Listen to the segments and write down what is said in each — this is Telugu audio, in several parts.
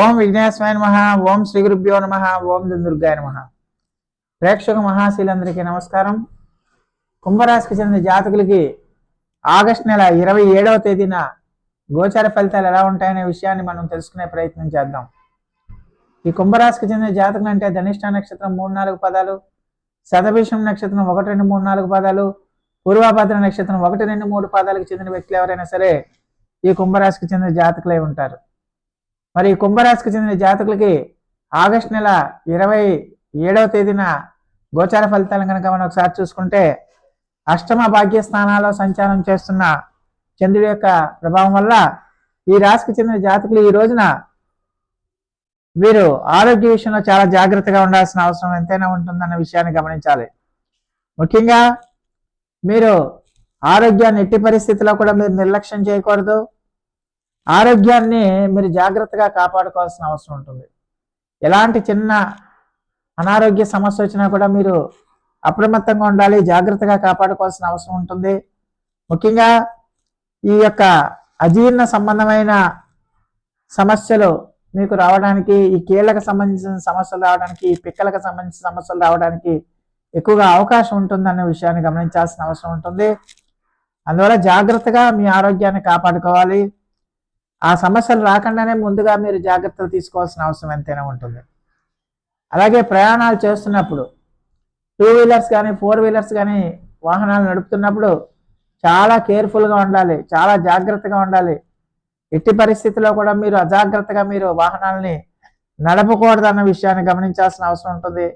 ఓం విఘ్నేశ్వరాయ నమ ఓం శ్రీ గురుభ్యో నమ ఓం దుర్గాయ నమ. ప్రేక్షక మహాశీలందరికీ నమస్కారం. కుంభరాశికి చెందిన జాతకులకి ఆగస్ట్ నెల ఇరవై ఏడవ తేదీన గోచార ఫలితాలు ఎలా ఉంటాయనే విషయాన్ని మనం తెలుసుకునే ప్రయత్నం చేద్దాం. ఈ కుంభరాశికి చెందిన జాతకులు అంటే ధనిష్ట నక్షత్రం మూడు నాలుగు పదాలు శతభీషం నక్షత్రం ఒకటి రెండు మూడు నాలుగు పదాలు పూర్వభద్ర నక్షత్రం ఒకటి రెండు మూడు పాదాలకు చెందిన వ్యక్తులు ఎవరైనా సరే ఈ కుంభరాశికి చెందిన జాతకులై ఉంటారు. మరి కుంభరాశికి చెందిన జాతకులకి ఆగస్ట్ నెల ఇరవై ఏడవ తేదీన గోచార ఫలితాలను కనుక మనం ఒకసారి చూసుకుంటే అష్టమ భాగ్య స్థానాల్లో సంచారం చేస్తున్న చంద్రుడి యొక్క ప్రభావం వల్ల ఈ రాశికి చెందిన జాతకులు ఈ రోజున వీరు ఆరోగ్య విషయంలో చాలా జాగ్రత్తగా ఉండాల్సిన అవసరం ఎంతైనా ఉంటుందన్న విషయాన్ని గమనించాలి. ముఖ్యంగా మీరు ఆరోగ్యాన్ని ఎట్టి పరిస్థితిలో కూడా మీరు నిర్లక్ష్యం చేయకూడదు. ఆరోగ్యాన్ని మీరు జాగ్రత్తగా కాపాడుకోవాల్సిన అవసరం ఉంటుంది. ఎలాంటి చిన్న అనారోగ్య సమస్య వచ్చినా కూడా మీరు అప్రమత్తంగా ఉండాలి జాగ్రత్తగా కాపాడుకోవాల్సిన అవసరం ఉంటుంది. ముఖ్యంగా ఈ యొక్క అజీర్ణ సంబంధమైన సమస్యలు మీకు రావడానికి ఈ కీళ్ళకు సంబంధించిన సమస్యలు రావడానికి ఈ పిక్కలకు సంబంధించిన సమస్యలు రావడానికి ఎక్కువగా అవకాశం ఉంటుందన్న విషయాన్ని గమనించాల్సిన అవసరం ఉంటుంది. అందువల్ల జాగ్రత్తగా మీ ఆరోగ్యాన్ని కాపాడుకోవాలి. ఆ సమస్యలు రాకుండానే ముందుగా మీరు జాగ్రత్తలు తీసుకోవాల్సిన అవసరం ఎంతైనా ఉంటుంది. అలాగే ప్రయాణాలు చేస్తున్నప్పుడు టూ వీలర్స్ కానీ ఫోర్ వీలర్స్ కానీ వాహనాలు నడుపుతున్నప్పుడు చాలా కేర్ఫుల్గా ఉండాలి చాలా జాగ్రత్తగా ఉండాలి. ఎట్టి పరిస్థితిలో కూడా మీరు అజాగ్రత్తగా మీరు వాహనాలని నడపకూడదు అన్న విషయాన్ని గమనించాల్సిన అవసరం ఉంటుంది.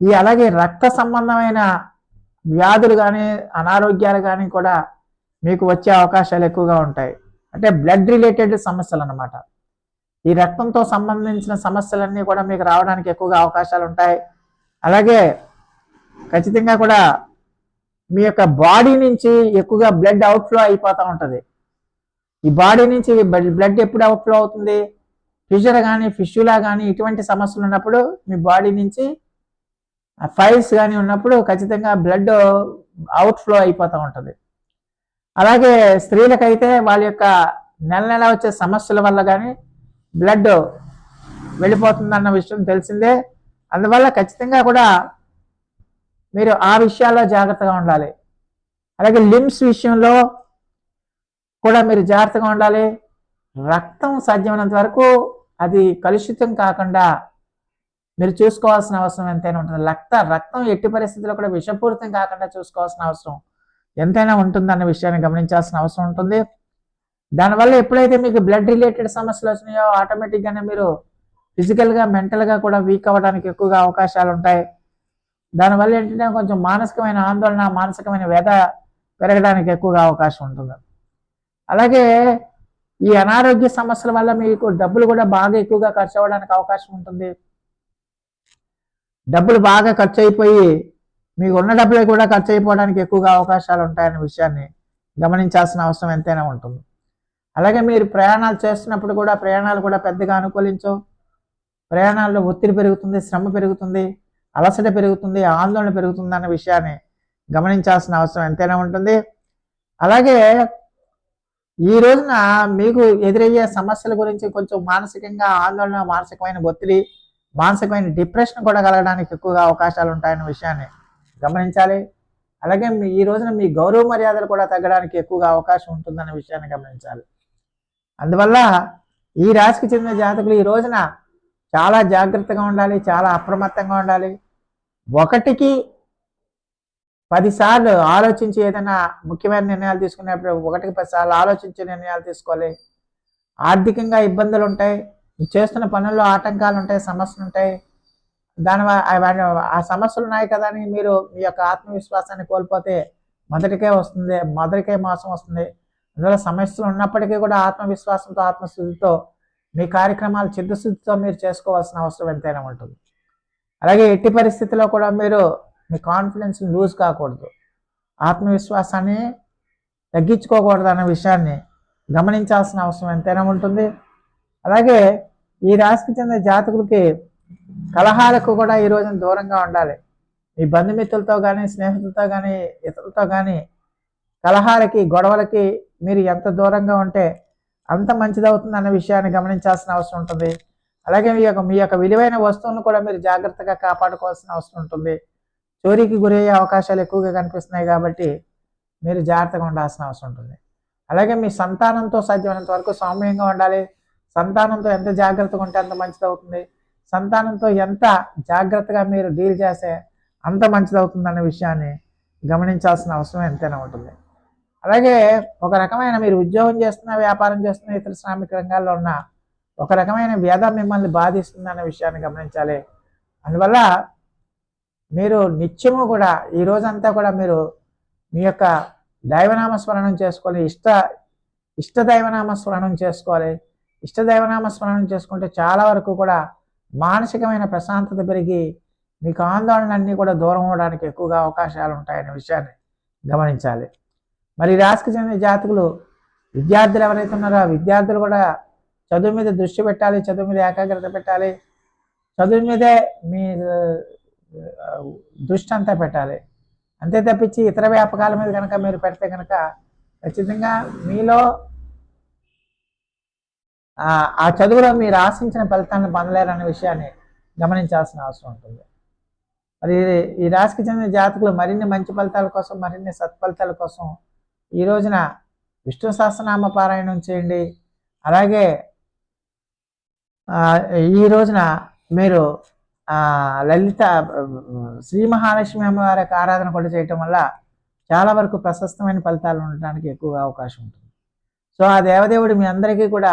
ఈ అలాగే రక్త సంబంధమైన వ్యాధులు కానీ అనారోగ్యాలు కానీ కూడా మీకు వచ్చే అవకాశాలు ఎక్కువగా ఉంటాయి. అంటే బ్లడ్ రిలేటెడ్ సమస్యలు అన్నమాట ఈ రక్తంతో సంబంధించిన సమస్యలన్నీ కూడా మీకు రావడానికి ఎక్కువగా అవకాశాలు ఉంటాయి. అలాగే ఖచ్చితంగా కూడా మీ యొక్క బాడీ నుంచి ఎక్కువగా బ్లడ్ అవుట్ఫ్లో అయిపోతూ ఉంటుంది. ఈ బాడీ నుంచి బ్లడ్ ఎప్పుడు అవుట్ఫ్లో అవుతుంది? ఫిషర్ కానీ ఫిష్యులా కానీ ఇటువంటి సమస్యలు ఉన్నప్పుడు మీ బాడీ నుంచి ఫైల్స్ కానీ ఉన్నప్పుడు ఖచ్చితంగా బ్లడ్ అవుట్ఫ్లో అయిపోతూ ఉంటుంది. అలాగే స్త్రీలకైతే వాళ్ళ యొక్క నెల నెల వచ్చే సమస్యల వల్ల కానీ బ్లడ్ వెళ్ళిపోతుందన్న విషయం తెలిసిందే. అందువల్ల ఖచ్చితంగా కూడా మీరు ఆ విషయాల్లో జాగ్రత్తగా ఉండాలి. అలాగే లిమ్స్ విషయంలో కూడా మీరు జాగ్రత్తగా ఉండాలి. రక్తం సాధ్యమైనంత వరకు అది కలుషితం కాకుండా మీరు చూసుకోవాల్సిన అవసరం ఎంతైనా ఉంటుంది. రక్త రక్తం ఎట్టి పరిస్థితుల్లో కూడా విషపూరితం కాకుండా చూసుకోవాల్సిన అవసరం ఎంతైనా ఉంటుందన్న విషయాన్ని గమనించాల్సిన అవసరం ఉంటుంది. దానివల్ల ఎప్పుడైతే మీకు బ్లడ్ రిలేటెడ్ సమస్యలు వచ్చినాయో ఆటోమేటిక్గానే మీరు ఫిజికల్గా మెంటల్గా కూడా వీక్ అవ్వడానికి ఎక్కువగా అవకాశాలు ఉంటాయి. దానివల్ల ఏంటంటే కొంచెం మానసికమైన ఆందోళన మానసికమైన వ్యధ పెరగడానికి ఎక్కువగా అవకాశం ఉంటుంది. అలాగే ఈ అనారోగ్య సమస్యల వల్ల మీకు డబ్బులు కూడా బాగా ఎక్కువగా ఖర్చు అవ్వడానికి అవకాశం ఉంటుంది. డబ్బులు బాగా ఖర్చు అయిపోయి మీకు ఉన్న డబ్బులు కూడా ఖర్చు అయిపోవడానికి ఎక్కువగా అవకాశాలు ఉంటాయనే విషయాన్ని గమనించాల్సిన అవసరం ఎంతైనా ఉంటుంది. అలాగే మీరు ప్రయాణాలు చేస్తున్నప్పుడు కూడా ప్రయాణాలు కూడా పెద్దగా అనుకూలించవు. ప్రయాణాల్లో ఒత్తిడి పెరుగుతుంది శ్రమ పెరుగుతుంది అలసట పెరుగుతుంది ఆందోళన పెరుగుతుంది అన్న విషయాన్ని గమనించాల్సిన అవసరం ఎంతైనా ఉంటుంది. అలాగే ఈ రోజున మీకు ఎదురయ్యే సమస్యల గురించి కొంచెం మానసికంగా ఆందోళన మానసికమైన ఒత్తిడి మానసికమైన డిప్రెషన్ కూడా కలగడానికి ఎక్కువగా అవకాశాలు ఉంటాయన్న విషయాన్ని గమనించాలి. అలాగే మీ ఈ రోజున మీ గౌరవ మర్యాదలు కూడా తగ్గడానికి ఎక్కువగా అవకాశం ఉంటుందన్న విషయాన్ని గమనించాలి. అందువల్ల ఈ రాశికి చెందిన జాతకులు ఈ రోజున చాలా జాగ్రత్తగా ఉండాలి చాలా అప్రమత్తంగా ఉండాలి. ఒకటికి పదిసార్లు ఆలోచించి ఏదైనా ముఖ్యమైన నిర్ణయాలు తీసుకునేప్పుడు ఒకటికి పదిసార్లు ఆలోచించి నిర్ణయాలు తీసుకోవాలి. ఆర్థికంగా ఇబ్బందులు ఉంటాయి మీరు చేస్తున్న పనుల్లో ఆటంకాలు ఉంటాయి సమస్యలు ఉంటాయి దాని ఆ సమస్యలు ఉన్నాయి కదా అని మీరు మీ యొక్క ఆత్మవిశ్వాసాన్ని కోల్పోతే మొదటికే వస్తుంది మొదటికే మోసం వస్తుంది. అందువల్ల సమస్యలు ఉన్నప్పటికీ కూడా ఆత్మవిశ్వాసంతో ఆత్మశుద్ధితో మీ కార్యక్రమాలు చిత్తశుద్ధితో మీరు చేసుకోవాల్సిన అవసరం ఎంతైనా ఉంటుంది. అలాగే ఎట్టి పరిస్థితిలో కూడా మీరు మీ కాన్ఫిడెన్స్ లూజ్ కాకూడదు. ఆత్మవిశ్వాసాన్ని తగ్గించుకోకూడదు అన్న విషయాన్ని గమనించాల్సిన అవసరం ఎంతైనా ఉంటుంది. అలాగే ఈ రాశికి చెందిన జాతకులకి కలహాలకు కూడా ఈ రోజున దూరంగా ఉండాలి. మీ బంధుమిత్రులతో కానీ స్నేహితులతో కానీ ఇతరులతో కానీ కలహాలకి గొడవలకి మీరు ఎంత దూరంగా ఉంటే అంత మంచిదవుతుంది అన్న విషయాన్ని గమనించాల్సిన అవసరం ఉంటుంది. అలాగే మీ యొక్క మీ యొక్క విలువైన వస్తువులను కూడా మీరు జాగ్రత్తగా కాపాడుకోవాల్సిన అవసరం ఉంటుంది. చోరీకి గురయ్యే అవకాశాలు ఎక్కువగా కనిపిస్తున్నాయి కాబట్టి మీరు జాగ్రత్తగా ఉండాల్సిన అవసరం ఉంటుంది. అలాగే మీ సంతానంతో సాధ్యమైనంత వరకు సౌమ్యంగా ఉండాలి. సంతానంతో ఎంత జాగ్రత్తగా ఉంటే అంత మంచిది అవుతుంది సంతానంతో ఎంత జాగ్రత్తగా మీరు డీల్ చేస్తే అంత మంచిదవుతుందన్న విషయాన్ని గమనించాల్సిన అవసరం ఎంతైనా ఉంటుంది. అలాగే ఒక రకమైన మీరు ఉద్యోగం చేస్తున్న వ్యాపారం చేస్తున్న ఇతర శ్రామిక రంగాల్లో ఉన్న ఒక రకమైన వ్యధ మిమ్మల్ని బాధిస్తుందన్న విషయాన్ని గమనించాలి. అందువల్ల మీరు నిత్యము కూడా ఈ రోజంతా కూడా మీరు మీ యొక్క దైవనామ స్మరణం చేసుకోవాలి ఇష్ట ఇష్ట దైవనామ స్మరణం చేసుకోవాలి. ఇష్ట దైవనామ స్మరణం చేసుకుంటే చాలా వరకు కూడా మానసికమైన ప్రశాంతత పెరిగి మీకు ఆందోళనలన్నీ కూడా దూరం అవడానికి ఎక్కువగా అవకాశాలు ఉంటాయనే విషయాన్ని గమనించాలి. మరి ఈ రాశికి చెందిన జాతకులు విద్యార్థులు ఎవరైతే ఉన్నారో ఆ విద్యార్థులు కూడా చదువు మీద దృష్టి పెట్టాలి చదువు మీద ఏకాగ్రత పెట్టాలి చదువు మీదే మీ దృష్టి అంతా పెట్టాలి. అంతే తప్పించి ఇతర వ్యాపకాల మీద కనుక మీరు పెడితే కనుక ఖచ్చితంగా మీలో ఆ చదువులో మీరు ఆశించిన ఫలితాలను పొందలేరన్న విషయాన్ని గమనించాల్సిన అవసరం ఉంటుంది. మరి ఈ రాశికి చెందిన జాతకులు మరిన్ని మంచి ఫలితాల కోసం మరిన్ని సత్ఫలితాల కోసం ఈ రోజున విష్ణు సహస్రనామ పారాయణం చేయండి. అలాగే ఈ రోజున మీరు లలిత శ్రీ మహాలక్ష్మి అమ్మవారి యొక్క ఆరాధన కూడా చేయటం వల్ల చాలా వరకు ప్రశస్తమైన ఫలితాలు ఉండడానికి ఎక్కువగా అవకాశం ఉంటుంది. సో ఆ దేవదేవుడు మీ అందరికీ కూడా